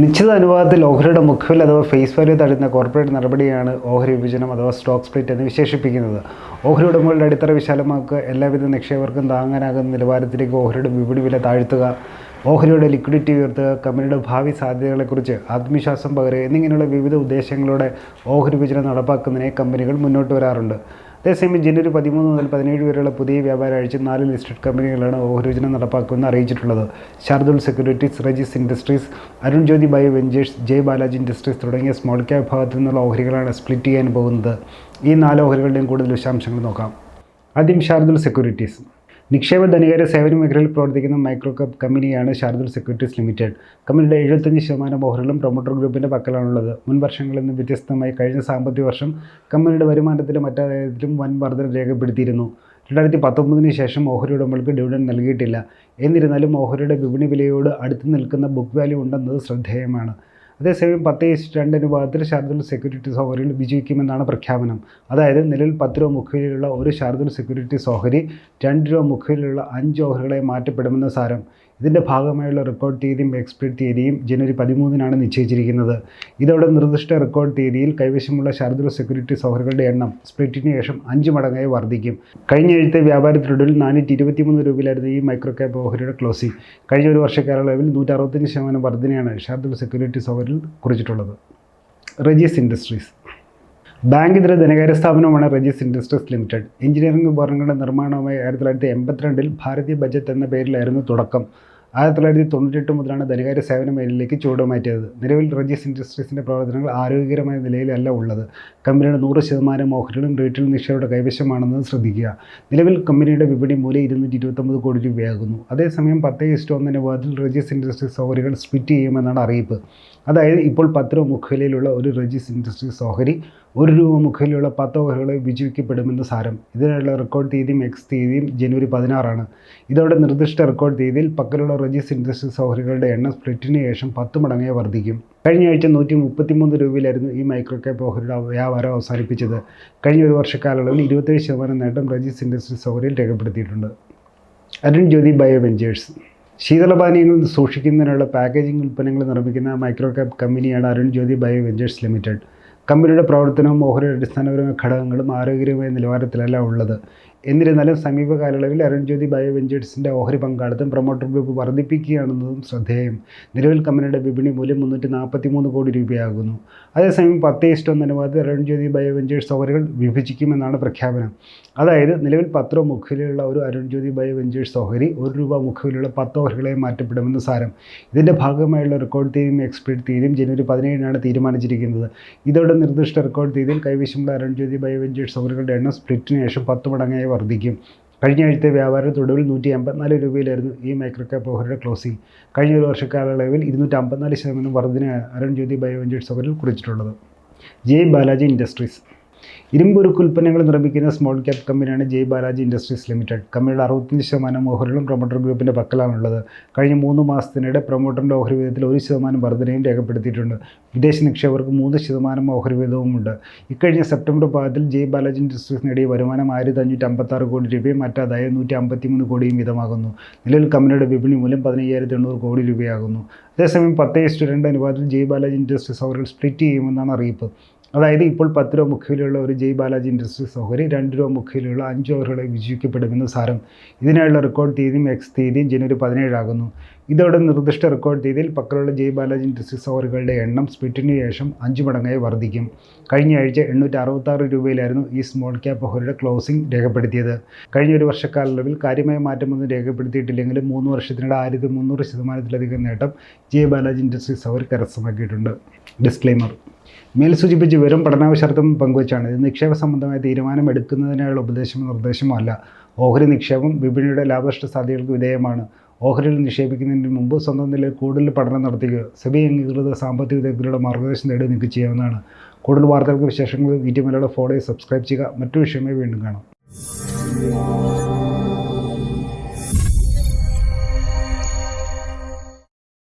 നിശ്ചിത അനുപാതത്തിൽ ഓഹരിയുടെ മുഖവിൽ അഥവാ ഫേസ് വാല്യൂ തടയുന്ന കോർപ്പറേറ്റ് നടപടിയാണ് ഓഹരി വിഭജനം അഥവാ സ്റ്റോക്ക് സ്പ്ലിറ്റ് എന്ന് വിശേഷിപ്പിക്കുന്നത്. ഓഹരി ഉടമകളുടെ അടിത്തറ വിശാലമാക്കുക എല്ലാവിധ നിക്ഷേപകർക്കും താങ്ങാനാകുന്ന നിലവാരത്തിലേക്ക് ഓഹരിയുടെ വിപണി വില താഴ്ത്തുക ഓഹരിയുടെ ലിക്വിഡിറ്റി ഉയർത്തുക കമ്പനിയുടെ ഭാവി സാധ്യതകളെക്കുറിച്ച് ആത്മവിശ്വാസം പകരുക എന്നിങ്ങനെയുള്ള വിവിധ ഉദ്ദേശങ്ങളോടെ ഓഹരി വിഭജനം നടപ്പാക്കുന്നതിനെ കമ്പനികൾ മുന്നോട്ട് വരാറുണ്ട്. അതേസമയം ജനുവരി പതിമൂന്ന് മുതൽ പതിനേഴ് വരെയുള്ള പുതിയ വ്യാപാര ആഴ്ച നാല് ലിസ്റ്റഡ് കമ്പനികളാണ് ഓഹരോചന നടപ്പാക്കുമെന്ന് അറിയിച്ചിട്ടുള്ളത്. Shardul securities Regis industries Arun Jyothi bio ventures Jai Balaji industries തുടങ്ങിയ സ്മോൾ ക്യാപ് ഭാഗത്തു നിന്നുള്ള ഓഹരികളാണ് സ്പ്ലിറ്റ് ചെയ്യാൻ പോകുന്നത്. ഈ നാല് ഓഹരികളുടെയും കൂടുതൽ വിശദാംശങ്ങൾ നോക്കാം. ആദ്യം ഷാർദുൽ സെക്യൂരിറ്റീസ്. നിക്ഷേപ ധനകാര്യ സേവന മേഖലയിൽ പ്രവർത്തിക്കുന്ന മൈക്രോ കപ്പ് കമ്പനിയാണ് ഷാർദുൽ സെക്യൂരിറ്റീസ് ലിമിറ്റഡ്. കമ്പനിയുടെ എഴുപത്തഞ്ച് ശതമാനം ഓഹരികളും പ്രൊമോട്ടർ ഗ്രൂപ്പിന്റെ പക്കലാണുള്ളത്. മുൻ വർഷങ്ങളിൽ നിന്ന് വ്യത്യസ്തമായി കഴിഞ്ഞ സാമ്പത്തിക വർഷം കമ്പനിയുടെ വരുമാനത്തിലും മറ്റാതായത്തിലും വൻ വർധന രേഖപ്പെടുത്തിയിരുന്നു. രണ്ടായിരത്തി പത്തൊമ്പതിന് ശേഷം ഓഹരി ഉടമകൾക്ക് ഡിവിഡൻ നൽകിയിട്ടില്ല. എന്നിരുന്നാലും ഓഹരിയുടെ വിപണി വിലയോട് അടുത്ത് നിൽക്കുന്ന ബുക്ക് വാല്യൂ ഉണ്ടെന്നത് ശ്രദ്ധേയമാണ്. അതേസമയം പത്ത് ഈസ്റ്റ് രണ്ട് അനുപാതത്തിൽ ഷാർദുൽ സെക്യൂരിറ്റീസ് ഓഹരിയിൽ വിജയിക്കുമെന്നാണ് പ്രഖ്യാപനം. അതായത് നിലവിൽ പത്ത് രൂപ മുഖവിലുള്ള ഒരു ഷാർദുൽ സെക്യൂരിറ്റീസ് ഓഹരി രണ്ട് രൂപ മുഖവിലുള്ള അഞ്ച് ഓഹരികളെ മാറ്റപ്പെടുമെന്ന് സാരം. ഇതിന്റെ ഭാഗമായുള്ള റെക്കോർഡ് തീയതിയും എക്സ്പയർ തീയതിയും ജനുവരി പതിമൂന്നിനാണ് നിശ്ചയിച്ചിരിക്കുന്നത്. ഇതോടെ നിർദ്ദിഷ്ട റെക്കോർഡ് തീയതിയിൽ കൈവശമുള്ള ശാരദൂർ സെക്യൂരിറ്റി ഓഹരികളുടെ എണ്ണം സ്പ്ലിറ്റിന് ശേഷം അഞ്ച് മടങ്ങായി വർദ്ധിക്കും. കഴിഞ്ഞ എഴുത്തെ വ്യാപാരത്തിനൊടുവിൽ നാനൂറ്റി ഇരുപത്തിമൂന്ന് രൂപയിലായിരുന്നു ഈ മൈക്രോ ക്യാബ് ഓഹരിയുടെ ക്ലോസിംഗ് കഴിഞ്ഞ ഒരു വർഷക്കാലയളവിൽ നൂറ്റി അറുപത്തഞ്ച് ശതമാനം വർധനയാണ് ശാരദൂർ സെക്യൂരിറ്റി ഓഹരിൽ കുറിച്ചിട്ടുള്ളത്. റജീസ് ഇൻഡസ്ട്രീസ് ബാങ്ക് ഇതര ധനകാര്യ സ്ഥാപനമാണ് റജീസ് ഇൻഡസ്ട്രീസ് ലിമിറ്റഡ്. എഞ്ചിനീയറിംഗ് ഉപകരണങ്ങളുടെ നിർമ്മാണവുമായി ആയിരത്തി തൊള്ളായിരത്തി എൺപത്തിരണ്ടിൽ ഭാരതീയ ബജറ്റ് എന്ന പേരിലായിരുന്നു തുടക്കം. ആയിരത്തി തൊള്ളായിരത്തി തൊണ്ണൂറ്റെട്ട് മുതലാണ് ധനകാര്യ സേവന മേഖലയിലേക്ക് ചുവടുമാറ്റിയത് നിലവിൽ റജീസ് ഇൻഡസ്ട്രീസിന്റെ പ്രവർത്തനങ്ങൾ ആരോഗ്യകരമായ നിലയിലല്ല ഉള്ളത്. കമ്പനിയുടെ നൂറ് ശതമാനം ഓഹരികളും റീറ്റെയിൽ നിക്ഷേപയുടെ കൈവശമാണെന്നത് ശ്രദ്ധിക്കുക. നിലവിൽ കമ്പനിയുടെ വിപണി മൂല്യം ഇരുന്നൂറ്റി ഇരുപത്തൊമ്പത് കോടി രൂപയാകുന്നു. അതേസമയം പത്ത് ഇഷ്ടം ഒന്നിന്റെ വിഭാഗത്തിൽ റജീസ് ഇൻഡസ്ട്രീസ് ഓഹരികൾ സ്പിറ്റ് ചെയ്യുമെന്നാണ് അറിയിപ്പ്. അതായത് ഇപ്പോൾ പത്ത് രൂപ മുഖവിലയിലുള്ള ഒരു റജീസ് ഇൻഡസ്ട്രീസ് ഓഹരി ഒരു രൂപ മുഖവിലയുള്ള പത്ത് ഓഹരികളെ വിജയിക്കപ്പെടുമെന്ന് സാരം. ഇതിനുള്ള റെക്കോർഡ് തീയതിയും എക്സ് തീയതിയും ജനുവരി പതിനാറാണ്. ഇതോടെ നിർദ്ദിഷ്ട റെക്കോർഡ് തീയതിയിൽ പക്കലുള്ള റജീസ് ഇൻഡസ്ട്രീസ് ഓഹരികളുടെ എണ്ണം സ്പ്ലിറ്റിന് ശേഷം പത്ത് മടങ്ങേ വർദ്ധിക്കും. കഴിഞ്ഞ ആഴ്ച നൂറ്റി മുപ്പത്തിമൂന്ന് രൂപയിലായിരുന്നു ഈ മൈക്രോ ക്യാപ് ഓഹരിയുടെ വ്യാപാരം അവസാനിപ്പിച്ചത്. കഴിഞ്ഞ ഒരു വർഷക്കാലയളവിൽ ഇരുപത്തേഴ് ശതമാനം നേട്ടം റജീസ് ഇൻഡസ്ട്രീസ് ഓഹരിയിൽ രേഖപ്പെടുത്തിയിട്ടുണ്ട്. അരുൺ ജ്യോതി ബയോ വെഞ്ചേഴ്സ് ശീതളപാനീയങ്ങൾ സൂക്ഷിക്കുന്നതിനുള്ള പാക്കേജിംഗ് ഉൽപ്പന്നങ്ങൾ നിർമ്മിക്കുന്ന മൈക്രോ ക്യാപ് കമ്പനിയാണ് Arun Jyothi bio ventures limited കമ്പനിയുടെ പ്രവർത്തനവും ഓഹരി അടിസ്ഥാനപരമായ ഘടകങ്ങളും ആരോഗ്യകരമായ നിലവാരത്തിലല്ല ഉള്ളത്. എന്നിരുന്നാലും സമീപ കാലയളവിൽ അരുൺ ജ്യോതി ബയോ വെഞ്ചേഴ്സിന്റെ ഓഹരി പങ്കാളിത്തം പ്രൊമോട്ടർ ഗ്രൂപ്പ് വർദ്ധിപ്പിക്കുകയാണെന്നതും ശ്രദ്ധേയം. നിലവിൽ കമ്പനിയുടെ വിപണി മൂല്യം മുന്നൂറ്റി നാൽപ്പത്തി മൂന്ന് കോടി രൂപയാകുന്നു. അതേസമയം പത്ത് ഇഷ്ടം എന്ന അനുപാതത്തിൽ അരുൺ ജ്യോതി ബയോ വെഞ്ചേഴ്സ് ഓഹരികൾ വിഭജിക്കുമെന്നാണ് പ്രഖ്യാപനം. അതായത് നിലവിൽ പത്ത് മുഖവിലുള്ള ഒരു അരുൺ ജ്യോതി ബയോ വെഞ്ചേഴ്സ് ഓഹരി ഒരു രൂപ മുഖവിലുള്ള പത്ത് ഓഹരികളെ മാറ്റപ്പെടുമെന്ന് സാരം. ഇതിന്റെ ഭാഗമായുള്ള റെക്കോർഡ് തീയതിയും എക്സ്പയർ തീയതിയും ജനുവരി പതിനേഴിനാണ് തീരുമാനിച്ചിരിക്കുന്നത്. ഇതോടെ നിർദ്ദിഷ്ട റെക്കോർഡ് തീയതിയിൽ കൈവശമുള്ള അരുൺ ജ്യോതി ബയോ വെഞ്ചേഴ്സ് ഓഹരികളുടെ എണ്ണം സ്പ്ലിറ്റിന് ശേഷം പത്ത് മടങ്ങായി വർദ്ധിക്കും. കഴിഞ്ഞ ആഴ്ചത്തെ വ്യാപാരത്തൊടുവിൽ നൂറ്റി എൺപത്തിനാല് രൂപയിലായിരുന്നു ഈ മൈക്രോ ക്യാപ് ഓഹരിയുടെ ക്ലോസിംഗ് കഴിഞ്ഞ ഒരു വർഷക്കാലയളവിൽ ഇരുന്നൂറ്റി അമ്പത്തിനാല് ശതമാനം വർധന അരുൺ ജ്യോതി ബയോവെഞ്ചേഴ്സ് ഓഹരിൽ കുറിച്ചിട്ടുള്ളത്. ജെ. ബാലാജി ഇൻഡസ്ട്രീസ്. ഇരുമ്പുരുക്ക് ഉൽപ്പന്നങ്ങൾ നിർമ്മിക്കുന്ന സ്മോൾ ക്യാപ് കമ്പനിയാണ് ജയ് ബാലാജി ഇൻഡസ്ട്രീസ് ലിമിറ്റഡ് കമ്പനിയുടെ അറുപത്തഞ്ച് ശതമാനം ഓഹരികളും പ്രൊമോട്ടർ ഗ്രൂപ്പിന്റെ പക്കലാണുള്ളത്. കഴിഞ്ഞ മൂന്ന് മാസത്തിനിടെ പ്രൊമോട്ടറിന്റെ ഓഹരി വിധത്തിൽ ഒരു ശതമാനം വർധനയും രേഖപ്പെടുത്തിയിട്ടുണ്ട്. വിദേശ നിക്ഷേപകർക്ക് മൂന്ന് ശതമാനം ഓഹരി വിധവുമുണ്ട് ഇക്കഴിഞ്ഞ സെപ്റ്റംബർ പാദത്തിൽ ജയ് ബാലാജി ഇൻഡസ്ട്രീസ് നേടിയ വരുമാനം ആയിരത്തി അഞ്ഞൂറ്റി അമ്പത്താറ് കോടി രൂപയും മറ്റാതായ നൂറ്റി അമ്പത്തിമൂന്ന് കോടിയും വീതമാകുന്നു. നിലവിൽ കമ്പനിയുടെ വിപണി മൂല്യം പതിനയ്യായിരത്തി എണ്ണൂറ് കോടി രൂപയാകുന്നു. അതേസമയം പത്ത് ഇസ്റ്റു രണ്ട് അനുപാതത്തിൽ ജയ് ബാലാജി ഇൻഡസ്ട്രീസ് ഓഹരികൾ സ്പ്ലിറ്റ് ചെയ്യുമെന്നാണ് അറിയിപ്പ്. അതായത് ഇപ്പോൾ പത്ത് രൂപ മുഖ്യയിലുള്ള ഒരു ജയ് ബാലാജി ഇൻഡസ്ട്രീസ് ഓഹരി രണ്ട് രൂപ മുഖ്യയിലുള്ള അഞ്ച് ഓഹരികളെ വിജയിക്കപ്പെടുമെന്ന് സാരം. ഇതിനായുള്ള റെക്കോർഡ് തീയതിയും എക്സ് തീയതിയും ജനുവരി പതിനേഴാകുന്നു. ഇതോടെ നിർദ്ദിഷ്ട റെക്കോർഡ് തീയതിയിൽ പക്കലുള്ള ജയ് ബാലാജി ഇൻഡസ്ട്രീസ് ഓഹരികളുടെ എണ്ണം സ്പ്ലിറ്റിന് ശേഷം അഞ്ച് മടങ്ങായി വർദ്ധിക്കും. കഴിഞ്ഞ ആഴ്ച എണ്ണൂറ്റി അറുപത്താറ് രൂപയിലായിരുന്നു ഈ സ്മോൾ ക്യാപ് ഓഹരിയുടെ ക്ലോസിംഗ് രേഖപ്പെടുത്തിയത്. കഴിഞ്ഞ ഒരു വർഷക്കാലയളവിൽ കാര്യമായ മാറ്റമൊന്നും രേഖപ്പെടുത്തിയിട്ടില്ലെങ്കിലും മൂന്ന് വർഷത്തിനിടെ ആയിരത്തി മുന്നൂറ് ശതമാനത്തിലധികം നേട്ടം ജയ് ബാലാജി ഇൻഡസ്ട്രീസ് ഓഹരി കരസ്ഥമാക്കിയിട്ടുണ്ട്. ഡിസ്ക്ലെയിമർ മേൽ സൂചിപ്പിച്ച് വെറും പഠനാവശ്യാർത്ഥം പങ്കുവച്ചാണ്. ഇത് നിക്ഷേപ സംബന്ധമായ തീരുമാനം എടുക്കുന്നതിനുള്ള ഉപദേശമോ നിർദ്ദേശമോ അല്ല. ഓഹരി നിക്ഷേപം വിപണിയുടെ ലാഭനഷ്ട സാധ്യതകൾക്ക് വിധേയമാണ്. ഓഹരിയിൽ നിക്ഷേപിക്കുന്നതിന് മുമ്പ് സ്വന്തം നിലയിൽ കൂടുതൽ പഠനം നടത്തുക സെബി അംഗീകൃത സാമ്പത്തിക വിദഗ്ധരുടെ മാർഗനിർദ്ദേശം നേടി നിങ്ങൾക്ക് ചെയ്യാവുന്നതാണ്. കൂടുതൽ വാർത്തകൾക്ക് വിശേഷങ്ങൾ വീഡിയോ മലയാളം ഫോളോ സബ്സ്ക്രൈബ് ചെയ്യുക. മറ്റു വിഷയമായി വീണ്ടും കാണാം.